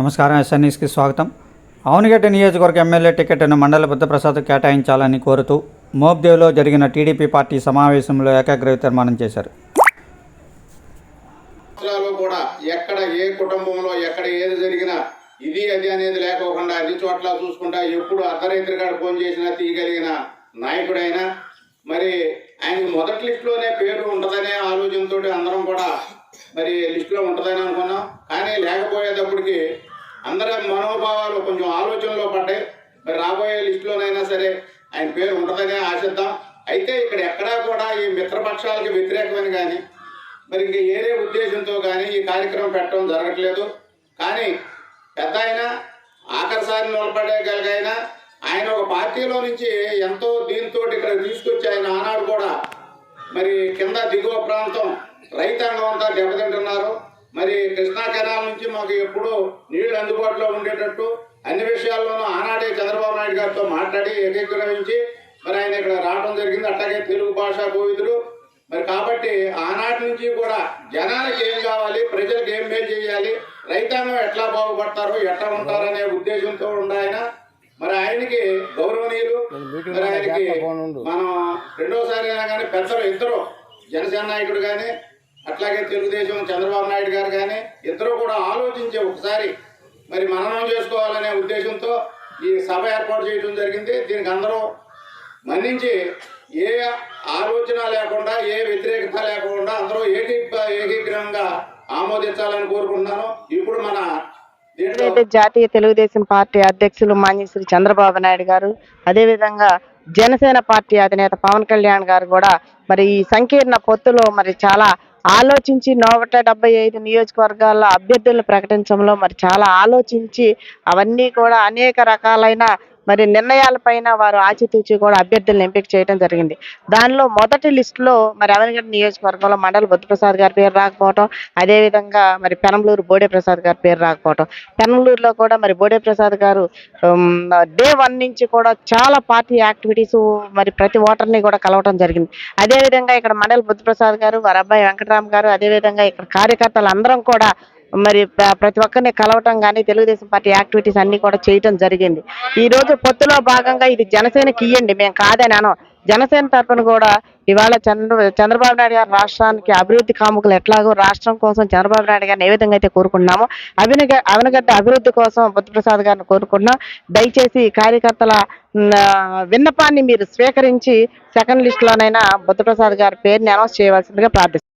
నమస్కారం ఎస్ఎన్ఈస్కి స్వాగతం. అవనిగడ్డ నియోజకవర్గ ఎమ్మెల్యే టికెట్ను మండల బుద్ధప్రసాద్ కేటాయించాలని కోరుతూ మోబ్దేవ్లో జరిగిన టీడీపీ పార్టీ సమావేశంలో ఏకాగ్రత తీర్మానం చేశారు. కూడా ఎక్కడ ఏ కుటుంబంలో ఎక్కడ ఏది జరిగినా ఇది అది అనేది లేకోకుండా అన్ని చోట్ల చూసుకుంటా ఎప్పుడు అర్ధరైతుగా ఫోన్ చేసినా తీయగలిగిన నాయకుడైనా మరి ఆయన మొదటి లిస్టులోనే పేరు ఉంటుందనే ఆలోచనతో అందరం కూడా మరి లిస్టులో ఉంటుందని అనుకున్నాం. కానీ లేకపోయేటప్పటికి అందరి మనోభావాలు కొంచెం ఆలోచనలో పడ్డాయి. మరి రాబోయే లిస్టులోనైనా సరే ఆయన పేరు ఉండదనే ఆశిద్దాం. అయితే ఇక్కడ ఎక్కడా కూడా ఈ మిత్రపక్షాలకు వ్యతిరేకమని కానీ మరి ఇంక ఏరే ఉద్దేశంతో కానీ ఈ కార్యక్రమం పెట్టడం జరగట్లేదు. కానీ పెద్ద ఆయన ఆఖరిసారి నిలబడేగలిగైనా ఆయన ఒక పార్టీలో నుంచి ఎంతో దీంతో ఇక్కడ తీసుకొచ్చి ఆయన ఆనాడు కూడా మరి కింద దిగువ ప్రాంతం రైతాంగం అంతా దెబ్బతింటున్నారు. మరి కృష్ణా కెనాల్ నుంచి మాకు ఎప్పుడూ నీళ్ళు అందుబాటులో ఉండేటట్టు అన్ని విషయాల్లోనూ ఆనాడే చంద్రబాబు నాయుడు గారితో మాట్లాడి ఏకీకరించి మరి ఆయన ఇక్కడ రావడం జరిగింది. అట్లాగే తెలుగు భాషా కోవిదుడు మరి కాబట్టి ఆనాటి నుంచి కూడా జనానికి ఏం కావాలి ప్రజలకు ఏం మేలు చేయాలి రైతాంగం ఎట్లా బాగుపడతారు ఎట్లా ఉంటారనే ఉద్దేశంతో ఉండాయన మరి ఆయనకి గౌరవనీయులు. మరి ఆయనకి మనం రెండోసారి అయినా కానీ పెద్దలు ఇద్దరు జనసేన నాయకుడు కానీ అట్లాగే తెలుగుదేశం చంద్రబాబు నాయుడు గారు కానీ ఇద్దరు కూడా ఆలోచించి ఒకసారి మరి మననం చేసుకోవాలనే ఉద్దేశంతో ఈ సభ ఏర్పాటు చేయడం జరిగింది. దీనికి అందరూ మన్నించి ఏ ఆలోచన లేకుండా ఏ వ్యతిరేకత లేకుండా అందరూ ఏకీ ఏకీగ్రహంగా ఆమోదించాలని కోరుకుంటున్నాను. ఇప్పుడు మన అయితే జాతీయ తెలుగుదేశం పార్టీ అధ్యక్షులు మాన్యశ్రీ చంద్రబాబు నాయుడు గారు అదేవిధంగా జనసేన పార్టీ అధినేత పవన్ కళ్యాణ్ గారు కూడా మరి ఈ సంకీర్ణ పొత్తులో మరి చాలా ఆలోచించి నూట డెబ్బై ఐదు నియోజకవర్గాల్లో అభ్యర్థులను ప్రకటించడంలో మరి చాలా ఆలోచించి అవన్నీ కూడా అనేక రకాలైన మరి నిర్ణయాలపైన వారు ఆచితూచి కూడా అభ్యర్థులను ఎంపిక చేయడం జరిగింది. దానిలో మొదటి లిస్టులో మరి అవనగడ్డ నియోజకవర్గంలో మండల బుద్ధప్రసాద్ గారి పేరు రాకపోవటం అదేవిధంగా మరి పెనంలూరు బోడే ప్రసాద్ గారి పేరు రాకపోవటం. పెనంలూరులో కూడా మరి బోడే ప్రసాద్ గారు డే వన్ నుంచి కూడా చాలా పార్టీ యాక్టివిటీస్ మరి ప్రతి ఓటర్ని కూడా కలవటం జరిగింది. అదేవిధంగా ఇక్కడ మండల బుద్ధప్రసాద్ గారు వారి అబ్బాయి వెంకటరామ్ గారు అదేవిధంగా ఇక్కడ కార్యకర్తలు అందరం కూడా మరి ప్రతి ఒక్కరిని కలవటం కానీ తెలుగుదేశం పార్టీ యాక్టివిటీస్ అన్ని కూడా చేయటం జరిగింది. ఈ రోజు పొత్తులో భాగంగా ఇది జనసేనకి ఇయ్యండి. మేము కాదని అనం. జనసేన తరఫున కూడా ఇవాళ చంద్ర చంద్రబాబు నాయుడు గారు రాష్ట్రానికి అభివృద్ధి కాముకులు ఎట్లాగో రాష్ట్రం కోసం చంద్రబాబు నాయుడు గారిని ఏ విధంగా అయితే కోరుకున్నామో అవినగ అవనగడ్డ అభివృద్ధి కోసం బుద్ధప్రసాద్ గారిని కోరుకున్నాం దయచేసి కార్యకర్తల విన్నపాన్ని మీరు స్వీకరించి సెకండ్ లిస్ట్ లోనైనా బుద్ధప్రసాద్ గారి పేరుని అనౌన్స్ చేయవలసిందిగా ప్రార్థిస్తున్నాం.